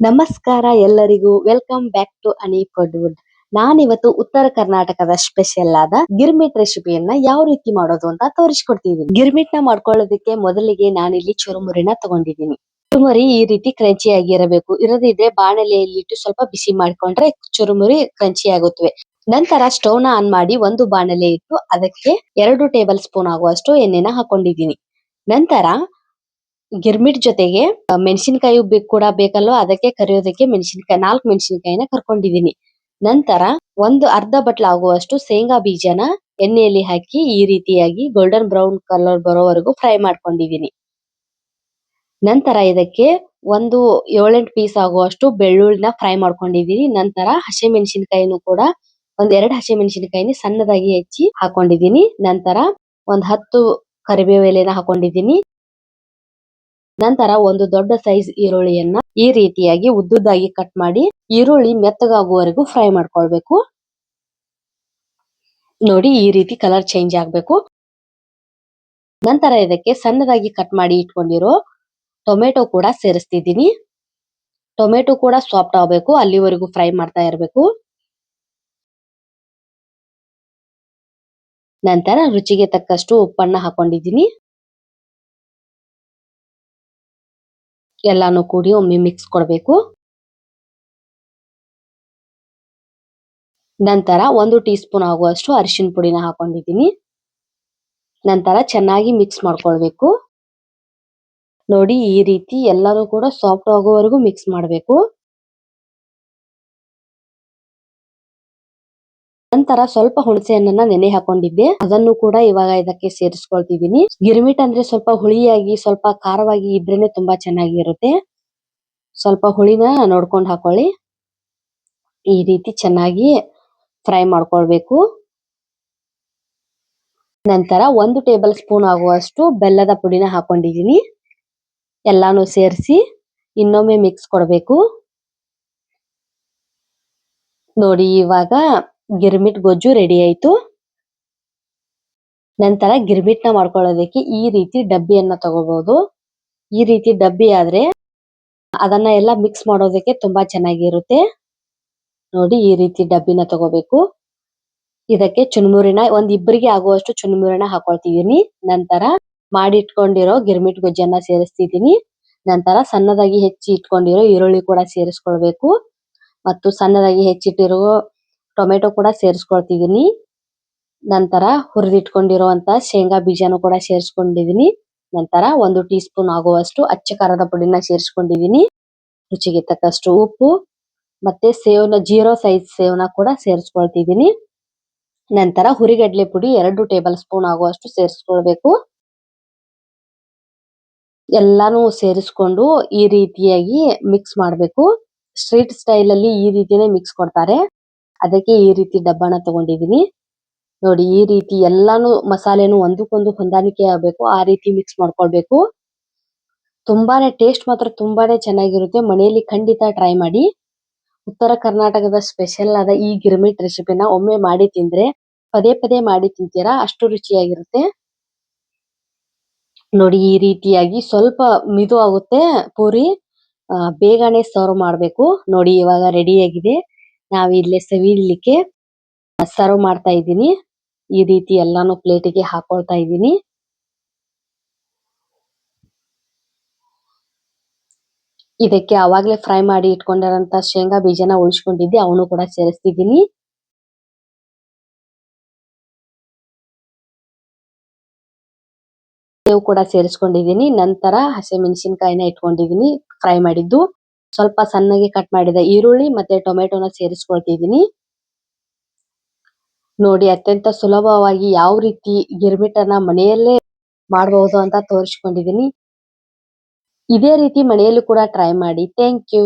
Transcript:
ನಮಸ್ಕಾರ ಎಲ್ಲರಿಗೂ. Welcome back to Ani food wood ನಾನಿವತ್ತು ಉತ್ತರ ಕರ್ನಾಟಕದ ಸ್ಪೆಷಲ್ ಆದ ಗಿರ್ಮಿಟ್ ರೆಸಿಪಿಯನ್ನ ಯಾವ ರೀತಿ ಮಾಡೋದು ಅಂತ ತೋರಿಸ್ಕೊಡ್ತಿದ್ದೀನಿ ಗಿರ್ಮಿಟ್ನ ಮಾಡ್ಕೊಳ್ಳೋದಕ್ಕೆ ಮೊದಲಿಗೆ ನಾನಿಲ್ಲಿ ಚುರುಮುರಿನ ತಗೊಂಡಿದ್ದೀನಿ. ಚುರುಮುರಿ ಈ ರೀತಿ ಕ್ರಂಚಿ ಆಗಿರಬೇಕು. ಇರದಿದ್ರೆ ಬಾಣಲೆಯಲ್ಲಿ ಇಟ್ಟು ಸ್ವಲ್ಪ ಬಿಸಿ ಮಾಡ್ಕೊಂಡ್ರೆ ಚುರುಮುರಿ ಕ್ರಂಚಿ ಆಗುತ್ತವೆ. ನಂತರ ಸ್ಟವ್ನ ಆನ್ ಮಾಡಿ ಒಂದು ಬಾಣಲೆ ಇಟ್ಟು ಅದಕ್ಕೆ ಎರಡು ಟೇಬಲ್ ಸ್ಪೂನ್ ಆಗುವಷ್ಟು ಎಣ್ಣೆನ ಹಾಕೊಂಡಿದ್ದೀನಿ. ನಂತರ ಗಿರ್ಮಿಟ್ ಜೊತೆಗೆ ಮೆಣಸಿನಕಾಯಿ ಕೂಡ ಬೇಕಲ್ವಾ? ಅದಕ್ಕೆ ಕರಿಯೋದಕ್ಕೆ ಮೆಣಸಿನಕಾಯಿ, ನಾಲ್ಕು ಮೆಣಸಿನಕಾಯಿನ ಕರ್ಕೊಂಡಿದೀನಿ. ನಂತರ ಒಂದು ಅರ್ಧ ಬಟ್ಲ ಆಗುವಷ್ಟು ಶೇಂಗಾ ಬೀಜನ ಎಣ್ಣೆಯಲ್ಲಿ ಹಾಕಿ ಈ ರೀತಿಯಾಗಿ ಗೋಲ್ಡನ್ ಬ್ರೌನ್ ಕಲರ್ ಬರೋವರೆಗೂ ಫ್ರೈ ಮಾಡ್ಕೊಂಡಿದ್ದೀನಿ ನಂತರ ಇದಕ್ಕೆ ಒಂದು ಏಳೆಂಟು ಪೀಸ್ ಆಗುವಷ್ಟು ಬೆಳ್ಳುಳ್ಳಿನ ಫ್ರೈ ಮಾಡ್ಕೊಂಡಿದ್ದೀನಿ ನಂತರ ಹಸಿಮೆಣಸಿನಕಾಯಿನೂ ಕೂಡ ಒಂದ್ ಎರಡು ಹಸಿಮೆಣಸಿನಕಾಯಿನ ಸಣ್ಣದಾಗಿ ಹೆಚ್ಚಿ ಹಾಕೊಂಡಿದ್ದೀನಿ ನಂತರ ಒಂದ್ ಹತ್ತು ಕರಿಬೇವು ಎಲೆನ ಹಾಕೊಂಡಿದ್ದೀನಿ ನಂತರ ಒಂದು ದೊಡ್ಡ ಸೈಜ್ ಈರುಳ್ಳಿಯನ್ನ ಈ ರೀತಿಯಾಗಿ ಉದ್ದುದ್ದಾಗಿ ಕಟ್ ಮಾಡಿ ಈರುಳ್ಳಿ ಮೆತ್ತಗಾಗುವವರೆಗೂ ಫ್ರೈ ಮಾಡ್ಕೊಳ್ಬೇಕು. ನೋಡಿ ಈ ರೀತಿ ಕಲರ್ ಚೇಂಜ್ ಆಗ್ಬೇಕು. ನಂತರ ಇದಕ್ಕೆ ಸಣ್ಣದಾಗಿ ಕಟ್ ಮಾಡಿ ಇಟ್ಕೊಂಡಿರೋ ಟೊಮೆಟೊ ಕೂಡ ಸೇರಿಸ್ತಿದ್ದೀನಿ. ಟೊಮೆಟೊ ಕೂಡ ಸಾಫ್ಟ್ ಆಗ್ಬೇಕು, ಅಲ್ಲಿವರೆಗೂ ಫ್ರೈ ಮಾಡ್ತಾ ಇರಬೇಕು. ನಂತರ ರುಚಿಗೆ ತಕ್ಕಷ್ಟು ಉಪ್ಪನ್ನ ಹಾಕೊಂಡಿದ್ದೀನಿ. ಎಲ್ಲಾನು ಕೂಡಿ ಒಮ್ಮೆ ಮಿಕ್ಸ್ ಕೊಡಬೇಕು. ನಂತರ ಒಂದು ಟೀ ಸ್ಪೂನ್ ಆಗುವಷ್ಟು ಅರಿಶಿನ ಪುಡಿನ ಹಾಕೊಂಡಿದ್ದೀನಿ. ನಂತರ ಚೆನ್ನಾಗಿ ಮಿಕ್ಸ್ ಮಾಡ್ಕೊಳ್ಬೇಕು. ನೋಡಿ ಈ ರೀತಿ ಎಲ್ಲಾನು ಕೂಡ ಸಾಫ್ಟ್ ಆಗುವವರೆಗೂ ಮಿಕ್ಸ್ ಮಾಡಬೇಕು. ನಂತರ ಸ್ವಲ್ಪ ಹುಣಸೆ ಹಣ್ಣನ್ನ ನೆನೆ ಹಾಕೊಂಡಿದ್ದೆ. ಅದನ್ನು ಕೂಡ ಇವಾಗ ಇದಕ್ಕೆ ಸೇರಿಸ್ಕೊಳ್ತಿದ್ದೀನಿ. ಗಿರ್ಮಿಟ್ ಅಂದ್ರೆ ಸ್ವಲ್ಪ ಹುಳಿಯಾಗಿ, ಸ್ವಲ್ಪ ಖಾರವಾಗಿ ಇದ್ರೇನೆ ತುಂಬಾ ಚೆನ್ನಾಗಿ ಇರುತ್ತೆ ಸ್ವಲ್ಪ ಹುಳಿನ ನೋಡ್ಕೊಂಡು ಹಾಕೊಳ್ಳಿ. ಈ ರೀತಿ ಚೆನ್ನಾಗಿ ಫ್ರೈ ಮಾಡ್ಕೊಳ್ಬೇಕು. ನಂತರ ಒಂದು ಟೇಬಲ್ ಸ್ಪೂನ್ ಆಗುವಷ್ಟು ಬೆಲ್ಲದ ಪುಡಿನ ಹಾಕೊಂಡಿದ್ದೀನಿ. ಎಲ್ಲಾನು ಸೇರಿಸಿ ಇನ್ನೊಮ್ಮೆ ಮಿಕ್ಸ್ ಕೊಡಬೇಕು. ನೋಡಿ, ಇವಾಗ ಗಿರ್ಮಿಟ್ ಗೊಜ್ಜು ರೆಡಿ ಆಯ್ತು. ನಂತರ ಗಿರ್ಮಿಟ್ನ ಮಾಡ್ಕೊಳ್ಳೋದಕ್ಕೆ ಈ ರೀತಿ ಡಬ್ಬಿಯನ್ನ ತಗೋಬಹುದು ಈ ರೀತಿ ಡಬ್ಬಿ ಆದ್ರೆ ಅದನ್ನ ಎಲ್ಲ ಮಿಕ್ಸ್ ಮಾಡೋದಕ್ಕೆ ತುಂಬಾ ಚೆನ್ನಾಗಿರುತ್ತೆ. ನೋಡಿ ಈ ರೀತಿ ಡಬ್ಬಿನ ತಗೋಬೇಕು. ಇದಕ್ಕೆ ಚುನ್ಮುರಿನ ಒಂದ್ ಇಬ್ಬರಿಗೆ ಆಗುವಷ್ಟು ಚುನ್ಮುರಿನ ಹಾಕೊಳ್ತಿದೀನಿ ನಂತರ ಮಾಡಿಟ್ಕೊಂಡಿರೋ ಗಿರ್ಮಿಟ್ ಗೊಜ್ಜನ್ನ ಸೇರಿಸ್ತಿದೀನಿ ನಂತರ ಸಣ್ಣದಾಗಿ ಹೆಚ್ಚಿ ಇಟ್ಕೊಂಡಿರೋ ಈರುಳ್ಳಿ ಕೂಡ ಸೇರಿಸ್ಕೊಳ್ಬೇಕು. ಮತ್ತು ಸಣ್ಣದಾಗಿ ಹೆಚ್ಚಿಟ್ಟಿರೋ ಟೊಮೆಟೊ ಕೂಡ ಸೇರಿಸ್ಕೊಳ್ತಿದೀನಿ. ನಂತರ ಹುರಿದಿಟ್ಕೊಂಡಿರುವಂತ ಶೇಂಗಾ ಬೀಜನೂ ಕೂಡ ಸೇರಿಸ್ಕೊಂಡಿದೀನಿ. ನಂತರ ಒಂದು ಟೀ ಸ್ಪೂನ್ ಆಗುವಷ್ಟು ಅಚ್ಚ ಖಾರದ ಪುಡಿನ ಸೇರಿಸ್ಕೊಂಡಿದೀನಿ. ರುಚಿಗೆ ತಕ್ಕಷ್ಟು ಉಪ್ಪು ಮತ್ತೆ ಸೇವ್ನ ಜೀರೋ ಸೈಜ್ ಸೇವ್ನ ಕೂಡ ಸೇರಿಸ್ಕೊಳ್ತಿದೀನಿ. ನಂತರ ಹುರಿಗಡ್ಲೆ ಪುಡಿ ಎರಡು ಟೇಬಲ್ ಸ್ಪೂನ್ ಆಗುವಷ್ಟು ಸೇರಿಸ್ಕೊಳ್ಬೇಕು. ಎಲ್ಲಾನು ಸೇರಿಸ್ಕೊಂಡು ಈ ರೀತಿಯಾಗಿ ಮಿಕ್ಸ್ ಮಾಡ್ಬೇಕು. ಸ್ಟ್ರೀಟ್ ಸ್ಟೈಲ್ ಅಲ್ಲಿ ಈ ರೀತಿನೇ ಮಿಕ್ಸ್ ಕೊಡ್ತಾರೆ. ಅದಕ್ಕೆ ಈ ರೀತಿ ಡಬ್ಬನ ತಗೊಂಡಿದೀನಿ. ನೋಡಿ, ಈ ರೀತಿ ಎಲ್ಲಾನು ಮಸಾಲೆನು ಒಂದಕ್ಕೊಂದು ಹೊಂದಾಣಿಕೆ ಆಗ್ಬೇಕು, ಆ ರೀತಿ ಮಿಕ್ಸ್ ಮಾಡ್ಕೊಳ್ಬೇಕು. ತುಂಬಾನೇ ಟೇಸ್ಟ್ ಮಾತ್ರ ತುಂಬಾನೇ ಚೆನ್ನಾಗಿರುತ್ತೆ. ಮನೆಯಲ್ಲಿ ಖಂಡಿತ ಟ್ರೈ ಮಾಡಿ. ಉತ್ತರ ಕರ್ನಾಟಕದ ಸ್ಪೆಷಲ್ ಆದ ಈ ಗಿರ್ಮಿಟ್ ರೆಸಿಪಿನ ಒಮ್ಮೆ ಮಾಡಿ ತಿಂದ್ರೆ, ಪದೇ ಪದೇ ಮಾಡಿ ತಿಂತೀರಾ? ಅಷ್ಟು ರುಚಿಯಾಗಿರುತ್ತೆ. ನೋಡಿ, ಈ ರೀತಿಯಾಗಿ ಸ್ವಲ್ಪ ಮಿದು ಆಗುತ್ತೆ ಪೂರಿ ಬೇಗನೆ ಸರ್ವ್ ಮಾಡ್ಬೇಕು. ನೋಡಿ, ಇವಾಗ ರೆಡಿ ಆಗಿದೆ. ನಾವ್ ಇಲ್ಲೇ ಸವಿಲಿಕ್ಕೆ ಸರ್ವ್ ಮಾಡ್ತಾ ಇದ್ದೀನಿ. ಈ ರೀತಿ ಎಲ್ಲಾನು ಪ್ಲೇಟ್ಗೆ ಹಾಕೊಳ್ತಾ ಇದ್ದೀನಿ. ಇದಕ್ಕೆ ಅವಾಗ್ಲೇ ಫ್ರೈ ಮಾಡಿ ಇಟ್ಕೊಂಡಿರಂತ ಶೇಂಗಾ ಬೀಜನ ಉಳಿಸ್ಕೊಂಡಿದ್ದೆ, ಅವನು ಕೂಡ ಸೇರಿಸ್ತಿದ್ದೀನಿ. ಸೇವ್ ಕೂಡ ಸೇರಿಸ್ಕೊಂಡಿದ್ದೀನಿ. ನಂತರ ಹಸಿಮೆಣಸಿನಕಾಯಿನ ಇಟ್ಕೊಂಡಿದ್ದೀನಿ ಫ್ರೈ ಮಾಡಿದ್ದು. ಸ್ವಲ್ಪ ಸಣ್ಣಗೆ ಕಟ್ ಮಾಡಿದ ಈರುಳ್ಳಿ ಮತ್ತೆ ಟೊಮೆಟೊನ ಸೇರಿಸ್ಕೊಳ್ತಿದೀನಿ ನೋಡಿ ಅತ್ಯಂತ ಸುಲಭವಾಗಿ ಯಾವ ರೀತಿ ಗಿರ್ಮಿಟನ್ನ ಮನೆಯಲ್ಲೇ ಮಾಡಬಹುದು ಅಂತ ತೋರಿಸ್ಕೊಂಡಿದೀನಿ ಇದೇ ರೀತಿ ಮನೆಯಲ್ಲೂ ಕೂಡ ಟ್ರೈ ಮಾಡಿ. Thank you